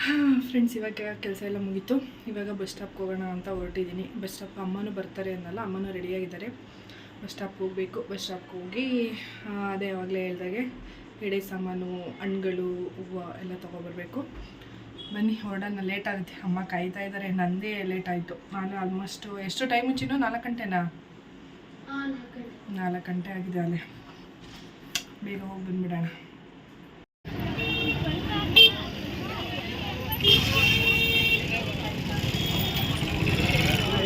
Friends ಇವಾಗ ಕೆಲಸ ಎಲ್ಲ ಮುಗೀತು. ಇವಾಗ ಬಸ್ ಸ್ಟಾಪ್ಗೆ ಹೋಗೋಣ ಅಂತ ಹೊರಟಿದ್ದೀನಿ ಬಸ್ ಸ್ಟಾಪ್ ಅಮ್ಮನೂ ಬರ್ತಾರೆ ಅನ್ನಲ್ಲ ಅಮ್ಮನೂ ರೆಡಿಯಾಗಿದ್ದಾರೆ ಬಸ್ ಸ್ಟಾಪ್ಗೆ ಹೋಗಬೇಕು. ಬಸ್ ಸ್ಟಾಪ್ಗೆ ಹೋಗಿ ಅದೇ ಯಾವಾಗಲೇ ಹೇಳ್ದಾಗೆ ಎಡೆ ಸಾಮಾನು ಹಣ್ಣುಗಳು ಹೂವು ಎಲ್ಲ ತೊಗೊಬರ್ಬೇಕು. ಬನ್ನಿ ಹೊರಡೋಣ. ಲೇಟ್ ಆಗುತ್ತೆ. ಅಮ್ಮ ಕಾಯ್ತಾ ಇದ್ದಾರೆ. ನಂದೇ ಲೇಟ್ ಆಯಿತು. ನಾನು ಆಲ್ಮೋಸ್ಟು ಎಷ್ಟು ಟೈಮ್ ಮುಂಚಿನ ನಾಲ್ಕು ಗಂಟೆನಾ? ನಾಲ್ಕು ಗಂಟೆ ಆಗಿದೆ ಅಲ್ಲೇ. ಬೇಗ ಹೋಗಿ ಬಂದ್ಬಿಡೋಣ.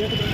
Thank you.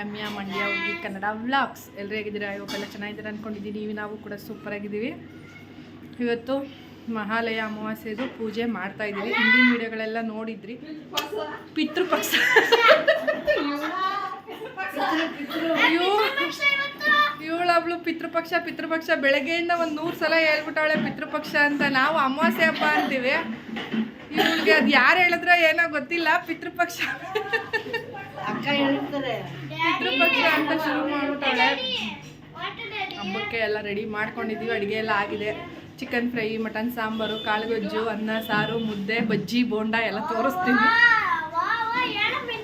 Ramya, Mandya ಹುಡುಗಿ ಕನ್ನಡ ವ್ಲಾಗ್ಸ್. ಎಲ್ಲರೂ ಹೇಗಿದ್ದೀರಾ? ಇವಕ್ಕೆಲ್ಲ ಚೆನ್ನಾಗಿದ್ದೀರಾ ಅಂದ್ಕೊಂಡಿದ್ದೀನಿ ನಾವು ಕೂಡ ಸೂಪರಾಗಿದ್ದೀವಿ ಇವತ್ತು ಮಹಾಲಯ ಅಮಾವಾಸ್ಯೆದು ಪೂಜೆ ಮಾಡ್ತಾ ಇದ್ದೀವಿ. ಹಿಂದಿನ ವಿಡಿಯೋಗಳೆಲ್ಲ ನೋಡಿದ್ರಿ. ಪಿತೃಪಕ್ಷ. ಇವಳವಳು ಪಿತೃಪಕ್ಷ ಪಿತೃಪಕ್ಷ. ಬೆಳಗ್ಗೆಯಿಂದ ಒಂದು ನೂರು ಸಲ ಹೇಳ್ಬಿಟ್ಟವಳೆ ಪಿತೃಪಕ್ಷ ಅಂತ. ನಾವು ಅಮಾವಾಸ್ಯೆ ಹಬ್ಬ ಅಂತೀವಿ. ಇವಳಿಗೆ ಅದು ಯಾರು ಹೇಳಿದ್ರೆ ಏನೋ ಗೊತ್ತಿಲ್ಲ. ಪಿತೃಪಕ್ಷ. ಅಕ್ಕ ಹೇಳ್ತಾರೆ. ಪಿತೃಪಕ್ಷ ಅಂತ ಶುರು ಮಾಡ್ಬಿಟ್ಟವಳೆ ಹಬ್ಬಕ್ಕೆ ಎಲ್ಲ ರೆಡಿ ಮಾಡ್ಕೊಂಡಿದ್ದೀವಿ ಅಡುಗೆ ಎಲ್ಲ ಆಗಿದೆ. ಚಿಕನ್ ಫ್ರೈ ಮಟನ್ ಸಾಂಬಾರು ಕಾಳುಗೊಜ್ಜು ಅನ್ನ ಸಾರು ಮುದ್ದೆ ಬಜ್ಜಿ ಬೋಂಡ ಎಲ್ಲ ತೋರಿಸ್ತೀನಿ.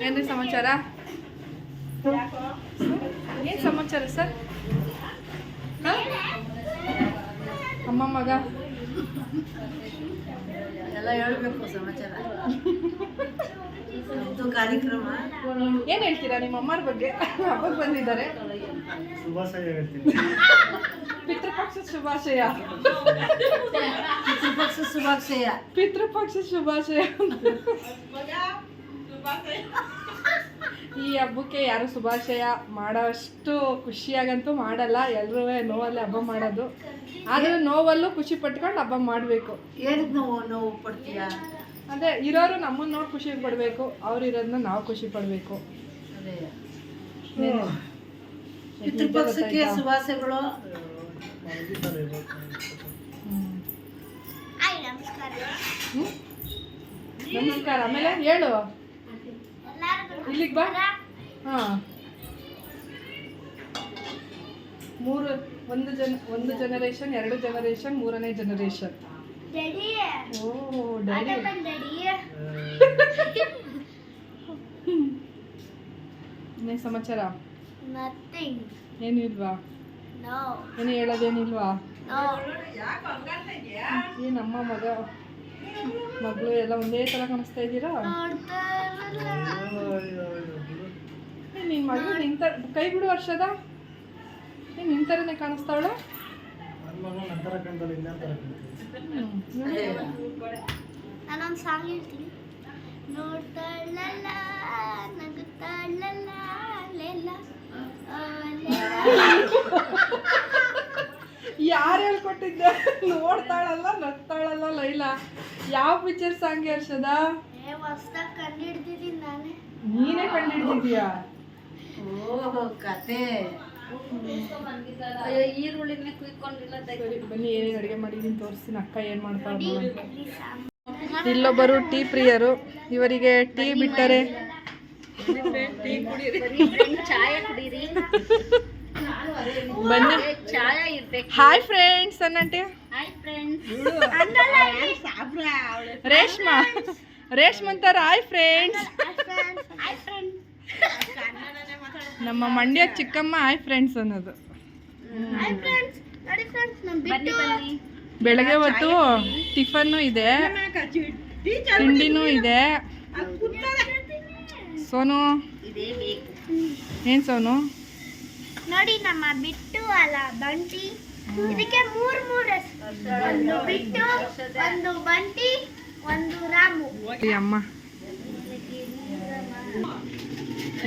ಏನ್ರಿ ಸಮಾಚಾರ? ಏನು ಸಮಾಚಾರ ಸರ್? ಅಮ್ಮ ಮಗ? ಎಲ್ಲ ಹೇಳ್ಬೇಕು ಸಮಾಚಾರ. ಇದು ಕಾರ್ಯಕ್ರಮ. ಏನು ಹೇಳ್ತೀರಾ? ನಿಮ್ಮ ಅಮ್ಮರ ಬಗ್ಗೆ ಹಬ್ಬಕ್ಕೆ ಬಂದಿದ್ದಾರೆ. ಶುಭಾಶಯ ಹೇಳ್ತೀನಿ. ಪಿತೃಪಕ್ಷ ಶುಭಾಶಯ. ಪಿತೃಪಕ್ಷ ಶುಭಾಶಯ. ಪಿತೃಪಕ್ಷ ಶುಭಾಶಯ. ಈ ಹಬ್ಬಕ್ಕೆ ಯಾರು ಶುಭಾಶಯ ಮಾಡೋಷ್ಟು ಖುಷಿಯಾಗಂತೂ ಮಾಡಲ್ಲ. ಎಲ್ಲರೂ ನೋವಲ್ಲಿ ಹಬ್ಬ ಮಾಡೋದು. ಆದ್ರೆ ನೋವಲ್ಲೂ ಖುಷಿ ಪಟ್ಕೊಂಡು ಹಬ್ಬ ಮಾಡಬೇಕು. ಏನಕ್ಕೆ ನೋವು ನೋವು ಪಡ್ತೀಯ? ಅದೇ ಇರೋರು ನಮ್ಮನ್ನ ನೋಡಿ ಖುಷಿ ಪಡಬೇಕು ಅವ್ರು ಇರೋದನ್ನ ನಾವು ಖುಷಿ ಪಡಬೇಕು. ಅದೇ. ಪಿತೃಪಕ್ಷಕ್ಕೆ ಶುಭಾಶಯಗಳು ನಮಸ್ಕಾರ. ಆಮೇಲೆ ಹೇಳು. ಇಲ್ಲಿಗೆ ಬಾ. ಹಾ. ಮೂರು ಒಂದು ಜನ ಒಂದು ಜನರೇಷನ್ ಎರಡು ಜನರೇಷನ್ ಮೂರನೇ ಜನರೇಷನ್ ಓ ಡ್ಯಾಡಿ ಇನ್ನೇನು ಸಮಾಚಾರ Nothing. ಏನು ಇಲ್ವಾ. ಏನು ಹೇಳೋದೇನಿಲ್ವಾ. ಏನಮ್ಮ ಮಗ ಮಗಳು ಎಲ್ಲ ಒಂದೇ ತರ ಕಾಣಿಸ್ತಾ ಇದ್ದೀರಾ? ನಿನ್ ಮಗಳು ನಿಂತ ಕೈ ಬಿಡು ವರ್ಷದ ನಿನ್ ಥರನೇ ಕಾಣಿಸ್ತಾವಳೆ? ನಾನೊಂದು ಸಾಂಗ್ ಹೇಳ್ತೀನಿ. ನೋಡ್ತಾಳಲ್ಲ ನಗುತ್ತಾಳಲ್ಲ ಲೆಲ್ಲ ಆ, ಲೆಲ್ಲ. ಯಾರು ಹೇಳ್ಕೊಟ್ಟಿದ್ದ? ನೋಡ್ತಾಳಲ್ಲ ನಗ್ತಾಳಲ್ಲ ಲೈಲಾ. ಯಾವ ಪಿಕ್ಚರ್ ಸಾಂಗ್ ಹರ್ಷದ? ಏ ಹೊಸ್ದಾಗ್ ಕಂಡಿಡ್ದಿದ್ದೀನಿ ನಾನೇ. ನೀನೇ ಕಂಡಿಡ್ದಿದ್ಯಾ ಓಹೋ ಕತೆ. ಈರುಳ್ಳಿನೇ ಕುಯ್ಕೊಂಡಿಲ್ಲ ಸರಿ ಬನ್ನಿ ಏನೇನು ಅಡುಗೆ ಮಾಡಿದೀನಿ ತೋರಿಸ್ತೀನಿ ಅಕ್ಕ ಏನು ಮಾಡ್ತಾರೆ ಇಲ್ಲೊಬ್ಬರು ಟೀ ಪ್ರಿಯರು ಇವರಿಗೆ ಟೀ ಬಿಟ್ಟರೆ. ಬನ್ನಿ ಹಾಯ್ ಫ್ರೆಂಡ್ಸ್ ಅನ್ನಂಟಿ ಹಾಯ್ ಫ್ರೆಂಡ್ಸ್ ರೇಷ್ಮಾ. ರೇಷ್ಮಂತಾರ ಹಾಯ್ ಫ್ರೆಂಡ್ಸ್ ಹಾಯ್ ಫ್ರೆಂಡ್ಸ್ ನಮ್ಮ ಮಂಡ್ಯ ಚಿಕ್ಕಮ್ಮ ಹಾಯ್ ಫ್ರೆಂಡ್ಸ್ ಅನ್ನೋದು. ಹಾಯ್ ಫ್ರೆಂಡ್ಸ್ ನೋಡಿ ಫ್ರೆಂಡ್ಸ್ ನಮ್ಮ ಬಿಟ್ಟು ಬನ್ನಿ. ಬೆಳಗ್ಗೆ ಹೊತ್ತು ಟಿಫನ್ನು ಇದೆ. ತಿಂಡಿನೂ ಇದೆ. ಸೋನು? ಏನ್ ಸೋನು? ನೋಡಿ ನಮ್ಮ ಬಿಟ್ಟು ಅಲ್ಲ ಬಂಟಿ. ಇದಕ್ಕೆ ಮೂರ್ ಮೂರ್. ಒಂದು ಬಿಟ್ಟು ಒಂದು ಬಂಟಿ ಒಂದು ರಾಮು. ಅಮ್ಮ.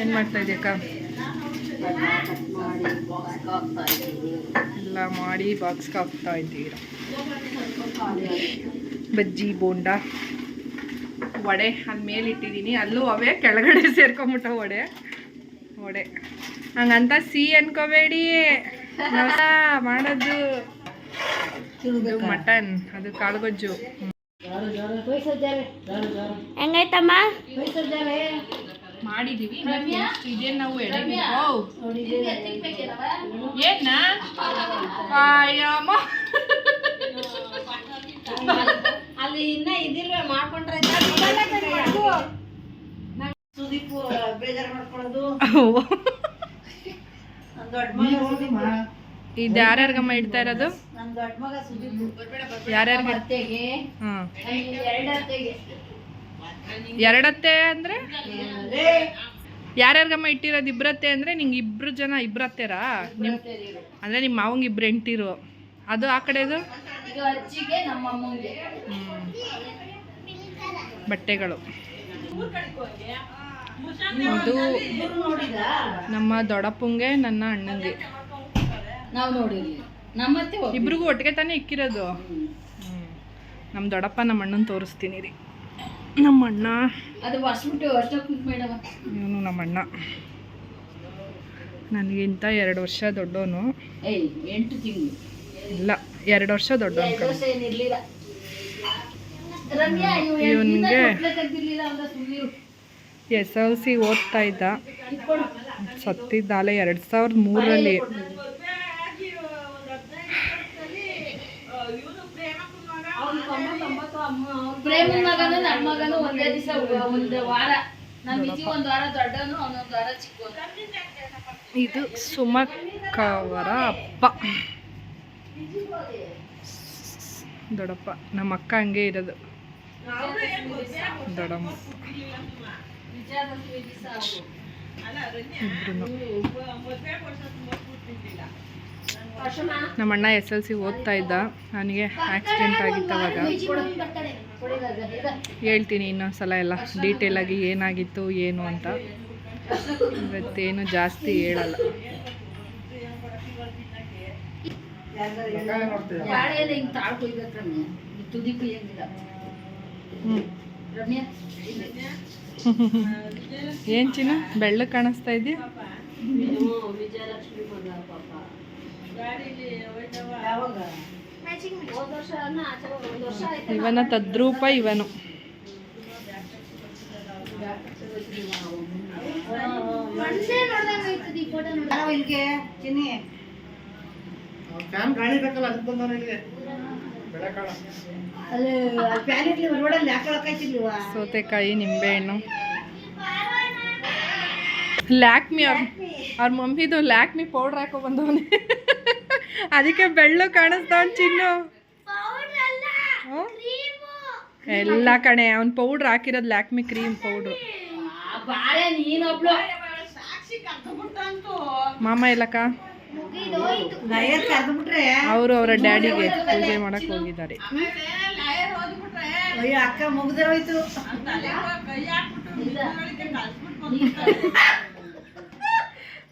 ಏನು ಮಾಡ್ತಾ ಇದೆಯಕ್ಕ? ಎಲ್ಲ ಮಾಡಿ ಬಾಕ್ಸ್ಗೆ ಹಾಕ್ತಾ ಇದ್ದೀರ? ಬಜ್ಜಿ, ಬೋಂಡ, ವಡೆ ಅಲ್ಲಿ ಮೇಲೆ ಇಟ್ಟಿದ್ದೀನಿ. ಅಲ್ಲೂ ಅವೇ, ಕೆಳಗಡೆ ಸೇರ್ಕೊಂಬಿಟ್ಟ ವಡೆ. ವಡೆ. ಹಂಗಂತ ಸಿಹಿ ಅನ್ಕೋಬೇಡಿ. ಮಾಡೋದು ಮಟನ್, ಅದು ಕಾಳುಗೊಜ್ಜು. ಹೆಂಗೈತಮ್ಮ ಮಾಡಿದೀವಿ. ಇದೇನು ನಾವು ಎಡೆ ಏನ ಅಯ್ಯಮ್ಮ ಅಲ್ಲಿ ಇನ್ನ ಇದಿಲ್ವೇ ಮಾಡ್ಕೊಂಡ್ರೆ ಸುದೀಪ್ ಬೇಜಾರು ಮಾಡ್ಕೊಳ್ಳೋದು. ಇದು ಯಾರ್ಯಾರ್ಗಮ್ಮ ಇಡ್ತಾ ಇರೋದು? ನನ್ನ ದೊಡ್ಡ ಮಗ ಸುದೀಪ್. ಯಾರ್ಯಾರಿಗೆ? ಅತ್ತೆಗೆ. ಹಾಂ ಎರಡು ಅತ್ತೆಗೆ ಎರಡತ್ತೆ ಅಂದರೆ? ಯಾರ್ಯಾರಿಗಮ್ಮ ಇಟ್ಟಿರೋದು ಇಬ್ಬರತ್ತೆ ಅಂದರೆ ನಿಂಗೆ ಇಬ್ಬರು ಜನ ಇಬ್ರತ್ತೆರಾ? ನಿಮ್ಮ ಅಂದರೆ ನಿಮ್ಮ ಮಾವಂಗೆ ಇಬ್ಬರು ಎಂಟಿರು ಅದು ಆ ಕಡೆದು. ಬಟ್ಟೆಗಳು. ಅದು ನಮ್ಮ ದೊಡ್ಡಪ್ಪಂಗೆ ನನ್ನ ಅಣ್ಣಂಗೆ. ನಾವು ಇಬ್ರಿಗೂ ಒಟ್ಟಿಗೆ ತಾನೇ ಇಕ್ಕಿರೋದು. ನಮ್ಮ ದೊಡ್ಡಪ್ಪ ನಮ್ಮ ಅಣ್ಣನ ತೋರಿಸ್ತೀನಿ ರೀ. ನಮ್ಮ ಅಣ್ಣ ಇವನು ನಮ್ಮ ಅಣ್ಣ ನನಗಿಂತ ಎರಡು ವರ್ಷ ದೊಡ್ಡವನು. ಇಲ್ಲ ಎರಡು ವರ್ಷ ದೊಡ್ಡವನು ಇವನಿಗೆ ಎಸ್ ಎಲ್ ಸಿ ಓದ್ತಾ ಇದ್ದ. ಸತ್ತಿದ್ದಾಲೆ ಎರಡು ಸಾವಿರದ ಮೂರರಲ್ಲಿ ಪ್ರೇಮನ್ ಮಗನು ನನ್ನ ಮಗನು ಒಂದೇ ದಿವಸ ಒಂದು ವಾರ. ನಮ್ಮ ವಿಜಿ ಒಂದು ವಾರ ದೊಡ್ಡನು ಅವನೊಂದು ವಾರ ಚಿಕ್ಕ ಇದು ಸುಮಕ್ಕವರ ಅಪ್ಪ. ದೊಡ್ಡಪ್ಪ ನಮ್ಮ ಅಕ್ಕ ಹಂಗೆ ಇರೋದು. ದೊಡ್ಡಮ್ಮ. ಇಬ್ರು ನಮ್ಮ ಅಣ್ಣ ಎಸ್ ಎಲ್ ಸಿ ಓದ್ತಾ ಇದ್ದ. ನನಗೆ ಆಕ್ಸಿಡೆಂಟ್ ಆಗಿತ್ತು ಅವಾಗ. ಹೇಳ್ತೀನಿ ಇನ್ನೊಂದ್ಸಲ ಎಲ್ಲ. ಡೀಟೇಲಾಗಿ ಏನಾಗಿತ್ತು, ಏನು ಅಂತ. ಇವತ್ತೇನು ಜಾಸ್ತಿ ಹೇಳಲ್ಲ. ಏನು ಚಿನ್ನ? ಬೆಳ್ಳಗೆ ಕಾಣಿಸ್ತಾ ಇದೆಯಾ? ಇವನ ತದ್ರೂಪ ಇವನು. ಮನುಷ್ಯ ನೋಡ್ದಂಗಾಯ್ತದೆ ಈ ಫೋಟೋ ನೋಡಿ ಇಲ್ಲಿಗೆ ಚಿನ್ನಿ. ಫ್ಯಾನ್ ಗಾಳಿ ಬೇಕಲ್ಲ ಅದಕ್ಕೆ ಬಂದವನ ಇಲ್ಲಿ ಬೆಳೆ ಕಾಳ ಅಲ್ಲಿ ಫ್ಯಾನ್ ಇರ್ಲಿ ರೋಡಲ್ಲಿ ಹಾಕೊಳಕಾಯ್ತಿರ್ಲಿವಾ ಸೌತೆಕಾಯಿ ನಿಂಬೆಹಣ್ಣು. ಲ್ಯಾಕ್ಮಿ ಅವ್ರ ಅವ್ರ ಮಮ್ಮಿದು ಲ್ಯಾಕ್ಮಿ ಪೌಡರ್ ಹಾಕೋ ಬಂದವನೆ. ಅದಕ್ಕೆ ಬೆಳ್ಳು ಕಾಣಿಸ್ತಾವನ್ ಚಿನ್ನು. ಪೌಡರ್ ಅಲ್ಲ ಹ್ಞೂ? ಕ್ರೀಮು. ಎಲ್ಲ ಕಣೆ ಅವ್ನು ಪೌಡ್ರ್ ಹಾಕಿರೋದು ಲ್ಯಾಕ್ಮಿ ಕ್ರೀಮ್ ಪೌಡ್ರು. ಮಾಮ ಇಲ್ಲಕ್ಕ ಅವರು ಅವರ ಡ್ಯಾಡಿಗೆ ಪೂಜೆ ಮಾಡಕ್ ಹೋಗಿದ್ದಾರೆ. ಅಯ್ಯೋ ಅಕ್ಕ ಮುಗ್ದೇ ಹೋಯ್ತು.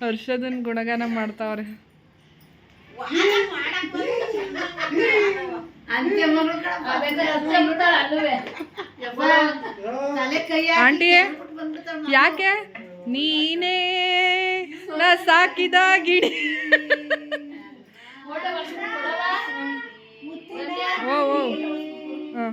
ಹರ್ಷದನ್ ಗುಣಗಾನ ಮಾಡ್ತಾವ್ರೆ. ಆಂಟಿ ಯಾಕೆ? ನೀನೇ ನಾ ಸಾಕಿದ ಗಿಡಿ. ಓ ಓ. ಹಾಂ.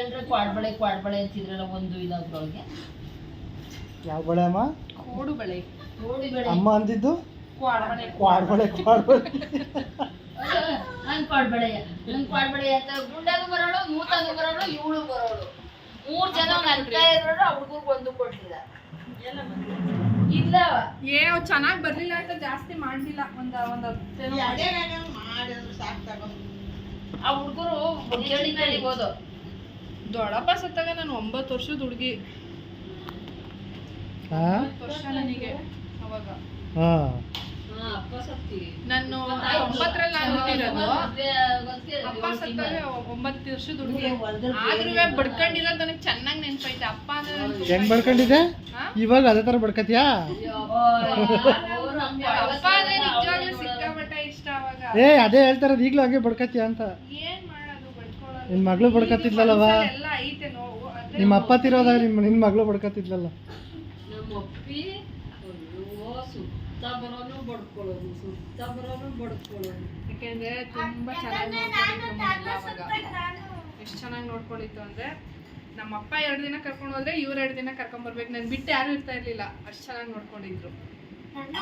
ಅದೆಲ್ಲರೂ ಕ್ವಾಡ್ಬಳೆ ಕ್ವಾಡ್ಬಳೆ ಅಂತಿದ್ರಲ್ಲ ಒಂದು ಇದಾಗ್ರೊಳಗೆ ಯಾವ ಬಳೆ ಅಮ್ಮ? ಕೋಡು ಬಳೆ. ಕೋಡಿ ಬಳೆ. ಅಮ್ಮ ಅಂದಿದ್ದು? ಕ್ವಾಡ್ಬಳೆ ಕ್ವಾಡ್ಬಳೆ ಕ್ವಾಡ್ಬಳೆ ಬಳೆ ಕ್ವಾಡ್ಬಳೆಯ ಕ್ವಾಡ್ ಕ್ವಾಡ್ಬಳೆಯ ಅಂತ ಗುಂಡಾಗೂ ಬರೋಳು ಮೂತಾಗೂ ಬರೋಳು ಇವಳು ಬರೋಳು. ಮೂರ್ ಜನ ಅಂತ ಇರೋಳು ಅವ್ರಿಗೂ ಹುಡುಗರಿಗೆ ಒಂದು ಕೊಟ್ಟಿಲ್ಲ ಇಲ್ಲ. ಏ ಚೆನ್ನಾಗಿ ಬರ್ಲಿಲ್ಲ ಅಂತ ಜಾಸ್ತಿ ಮಾಡ್ಲಿಲ್ಲ. ಒಂದ್ ಒಂದ್ ಆ ಹುಡುಗರು ಕೇಳಿ ದೊಡ್ಡಪ್ಪ ಸತ್ತಾಗ ನಾನು ಒಂಬತ್ತು ವರ್ಷದ ಹುಡುಗಿ. ವರ್ಷ ನನಗೆ ಅವಾಗ. ಹಾ. ನಾನು ಒಂಬತ್ತರಲ್ಲಿ ನಾನು ಹುಟ್ಟಿರೋದು. ಅಪ್ಪ ಸತ್ತಾಗ ಒಂಬತ್ತು ವರ್ಷದ ಹುಡುಗಿ. ಆದ್ರೂ ಬಡ್ಕೊಂಡಿರೋದು ನನಗೆ ಚೆನ್ನಾಗಿ ನೆನ್ಪೈತೆ. ಅಪ್ಪ ಅಂದ್ರೆ ಹೆಂಗ್ ಬಡ್ಕೊಂಡಿದ್ದೆ ಹಾ? ಇವಾಗ ಅದೇ ತರ ಬಡ್ಕತಿಯಾ? ಅಪ್ಪ ಅಂದ್ರೆ ನಿಜವಾಗ್ಲೂ ಸಿಕ್ಕಾಪಟ್ಟೆ ಇಷ್ಟ ಅವಾಗ. ಏ ಅದೇ ಹೇಳ್ತಾರದು ಈಗ್ಲೂ ಹಂಗೆ ಬಡ್ಕತಿಯಾ ಅಂತ. ಏನ್ ಮಾಡೋದು ಬಡ್ಕೊಳ್ಳೋದು ನಿನ್ ಮಗಳು ಬಡ್ಕತಿದ್ಲಲ್ಲವ ನಿಮ್ ಎಲ್ಲ ಐತೆ ನೋವು ನಿಮ್ಮ ಅಪ್ಪ ತಿರೋದಾಗ ನಿಮ್ ನಿನ್ ಮಗಳು ಬಡ್ಕತಿದ್ಲಲ್ಲ ನಮ್ಮ ಅಪ್ಪಿ ಅಯ್ಯೋ ಸುತ್ತ ಬರೋನು ಬಡ್ಕೊಳ್ಳೋದು ಸುತ್ತ ಬರೋನು ಬಡ್ಕೊಳ್ಳೋದು ಯಾಕೆಂದ್ರೆ ತುಂಬಾ ಚೆನ್ನಾಗಿ ನೋಡ್ಕೊಂಡಿತ್ತು ಎಷ್ಟು ಚೆನ್ನಾಗಿ ನೋಡ್ಕೊಂಡಿತ್ತು ಅಂದ್ರೆ ನಮ್ಮ ಅಪ್ಪ ಎರಡು ದಿನ ಕರ್ಕೊಂಡು ಹೋದ್ರೆ ಇವ್ರು ಎರಡು ದಿನ ಕರ್ಕೊಂಡ್ ಬರ್ಬೇಕು. ನನ್ ಬಿಟ್ಟು ಯಾರು ಇರ್ತಾ ಇರ್ಲಿಲ್ಲ. ಅಷ್ಟು ಚೆನ್ನಾಗಿ ನೋಡ್ಕೊಂಡಿದ್ರು. ನಮ್ಮ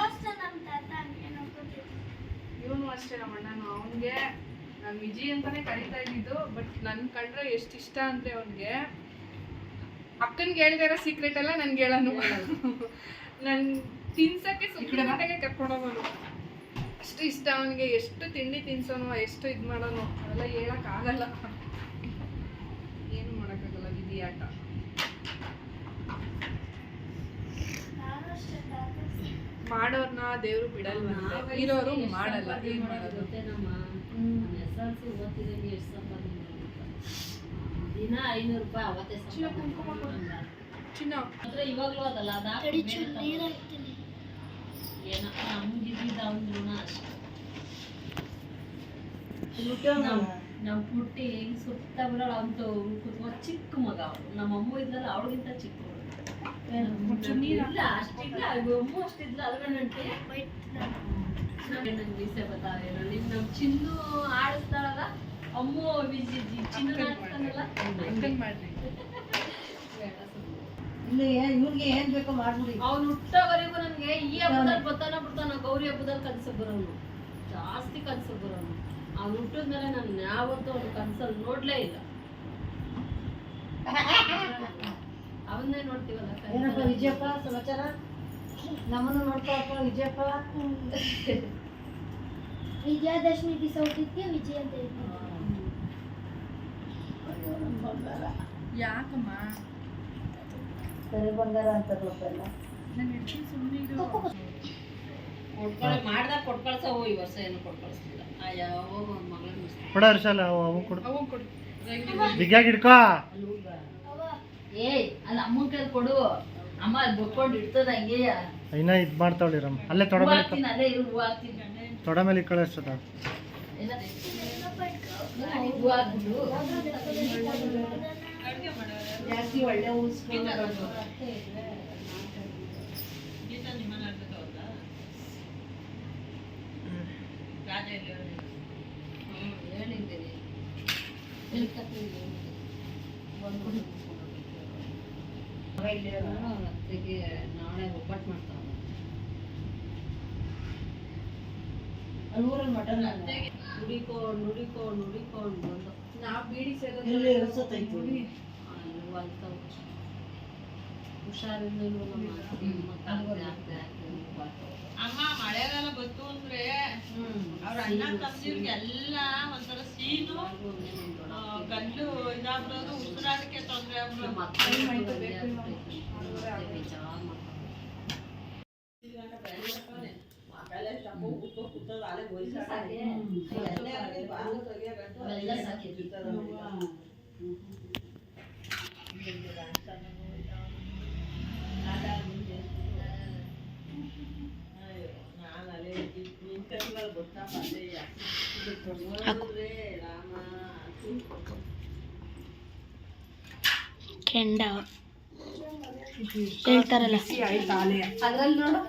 ಇವನು ಅಷ್ಟೇ ನಮ್ಮ ಅಣ್ಣನು. ಅವನಿಗೆ ನಾನು ವಿಜಿ ಅಂತಾನೆ ಕರೀತಾ ಇದ್ದಿದ್ದು ಬಟ್ ನನ್ ಕಂಡ್ರೆ ಎಷ್ಟು ಇಷ್ಟ ಅಂದ್ರೆ ಅವನಿಗೆ ಅಕ್ಕನ್ಗೆ ಹೇಳ್ದೇ ಇರೋ ಸೀಕ್ರೆಟ್ ಎಲ್ಲ ನನ್ಗೆ ಹೇಳನು ನನ್ ತಿನ್ಸಕ್ಕೆ ಸುತ್ತಮುತ್ತಗೆ ಕರ್ಕೊಂಡು ಹೋಗೋನು. ಅಷ್ಟು ಇಷ್ಟ ಅವನಿಗೆ ಎಷ್ಟು ತಿಂಡಿ ತಿನ್ಸೋನು ಎಷ್ಟು ಇದು ಮಾಡೋನು ಅವೆಲ್ಲ ಹೇಳಕ್ ಆಗಲ್ಲ. ಏನು ಮಾಡೋಕ್ಕಾಗಲ್ಲ ವಿಧಿ ಆಟ. ಮಾಡೋರ್ನ ದೇವ್ರು ಬಿಡಲ್ವ ಇರೋರು ಮಾಡಲ್ಲ ಏನು ಮಾಡೋದು ದಿನ ಐನೂರು ಇವಾಗ್ಲೂ ಅದಲ್ಲ ಸುತ್ತ ಬರೋಳ ಅಂತ ಚಿಕ್ಕ ಮಗ ನಮ್ಮ ಅಮ್ಮ ಇದ್ಲಲ್ಲ ಅವಳಿಗಿಂತ ಚಿಕ್ಕ ಇಲ್ಲ ಅಷ್ಟಿಲ್ಲ ಅಮ್ಮ ಅಷ್ಟಿದ್ಲ ಅದ್ರ ನಂಗೆ बता रहे ನೋಡಿ ನಮ್ ಚಿನ್ನು ಆಡಿಸ್ತಾಳಲ್ಲ ಅಮ್ಮ ವಿಜಿಜಿ ಚಿನ್ನು ಆಡಿಸ್ತಾನಲ್ಲ ಅಕ್ಕನ್ ಮಾಡ್ರಿ ಅವ್ನು ಹುಟ್ಟವರೆಗೂ ನನಗೆ ಈ ಹಬ್ಬದಲ್ಲಿ ಬರ್ತಾನ ಬಿಡ್ತಾನ ಗೌರಿ ಹಬ್ಬದಲ್ಲಿ ಕನಸು ಬರೋನು ಜಾಸ್ತಿ ಕನಸು ಬರೋನು ಅವ್ನು ಹುಟ್ಟಿದ್ಮೇಲೆ ನಾನು ಯಾವತ್ತೂ ಅವ್ನು ಕನಸಲ್ಲಿ ನೋಡ್ಲೇ ಇಲ್ಲ ಅವನ್ನೇ ನೋಡ್ತೀವಲ್ಲ. ವಿಜಯಪ್ಪ ಸಮಾಚಾರ? ನಮ್ಮನ್ನು ನೋಡ್ಕೊಳಪ್ಪ ವಿಜಯಪ್ಪ? ವಿಜಯದಶಮಿ ದಿವಸ ಹುಟ್ಟಿದ್ಕೆ ವಿಜಯ ಅಂತ ಇದ್ದೀನಿ ಯಾಕಮ್ಮ? ಸರಿ ಬಂಗಾರ ಅಂತ ಗೊತ್ತಲ್ಲ? ನನ್ನ ಹೆಂಡತಿ ಸುಮ್ಮನೆ ಇದು ಕೊಟ್ಕಳ್ಸವು ಈ ವರ್ಷ ಏನು ಕೊಟ್ಕಳ್ಸಿಲ್ಲ ಆ ಯಾವ ಮಗಳನ್ನ ಕೊಡ ಹರ್ಷಲ್ಲ ಅವು ಕೊಡು. ಅವು ಕೊಡು. ಬಿಗ್ಯಾಗಿ ಹಿಡ್ಕೋ. ಏಯ್ ಅಲ್ಲಿ ಅಮ್ಮನ ಕೈ ಕೊಡು. ಅಮ್ಮ ಅಲ್ಲಿ ಬಕ್ಕೊಂಡು ಇಡ್ತದ ಹಂಗೆ ಇನ್ನ ಇದ್ ಮಾಡ್ತಾವಳಿರಮ್ಮ ಅಲ್ಲೇ ತೊಡಬೇಕು ಅಲ್ಲೇ ಇರು ಹೂವು ಹಾಕ್ತೀನಿ ತೊಡ ಮೇಲೆ ಕಳಿಸ್ತದ ನಾಳೆ ಒಬ್ಬಟ್ಟು ಹಾಕ್ಬಿಡು ಜಾಸ್ತಿ ಒಳ್ಳೆ ಉಳಿಸ್ಕೊಂಡು ಹ್ಮ್, ಹೇಳಿದ್ದೀನಿ ಹೇಳ್ಕತ್ತೀನಿ. ಒಂದು ನಾನು ಅವ್ರ ಅತ್ತೆಗೆ ನಾಳೆ ಒಬ್ಬಟ್ಟು ಮಾಡ್ತಾವ ಊರಲ್ಲಿ ಮಟನ್ ನುಡಿಕೊಂಡು ನುಡಿಕೊಂಡು ನುಡಿಕೊಂಡು ಬಂದು. ನಾವು ಬೀಡಿ ಎಲ್ಲಿ ಅಮ್ಮ ಮಳೆಗಾಲ ಬಂತು ಅಂದ್ರೆ ಅವ್ರ ಅಣ್ಣ ತಮ್ಮದಿರ್ಗೆ ಎಲ್ಲ ಒಂಥರ ಸೀನು ಗಂಡು ಇದಾಗ್ಬಿಡೋದು ಉಸಿರಾಟಕ್ಕೆ ತೊಂದ್ರೆ ಆಗ್ಬಿಡೋದು ಕೆಂಡ ಹೇಳ್ತಾರಲ್ಲ ಅದ್ರಲ್ಲಿ ನೋಡು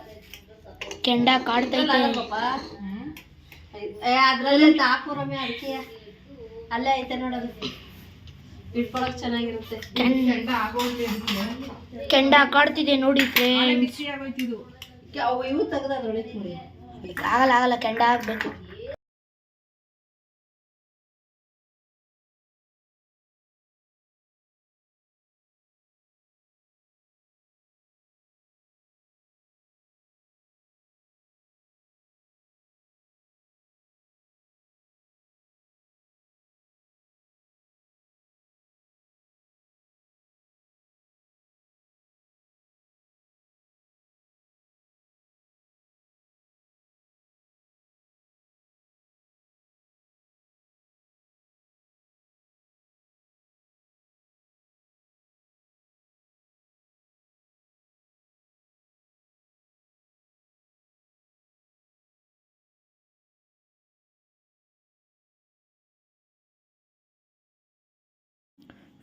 ಕೆಂಡ ಕಾಡ್ತೈತೆ. ಅದ್ರಲ್ಲಿ ಹಾಕುರಮ್ಮೆ ಅದಕ್ಕೆ ಅಲ್ಲೇ ಐತೆ ನೋಡೋದು. ಇಟ್ಕೊಳಕ್ ಚೆನ್ನಾಗಿರುತ್ತೆ. ಕೆಂಡ ಕಾಡ್ತಿದೆ ನೋಡಿ ಫ್ರೆಂಡ್ಸ್ ಇವು ತೆಗ್ದು ಅದ್ರೊಳಗೆ ನೋಡಿ. ಆಗಲ್ಲ ಆಗಲ್ಲ ಕೆಂಡ ಆಗ್ಬೇಕು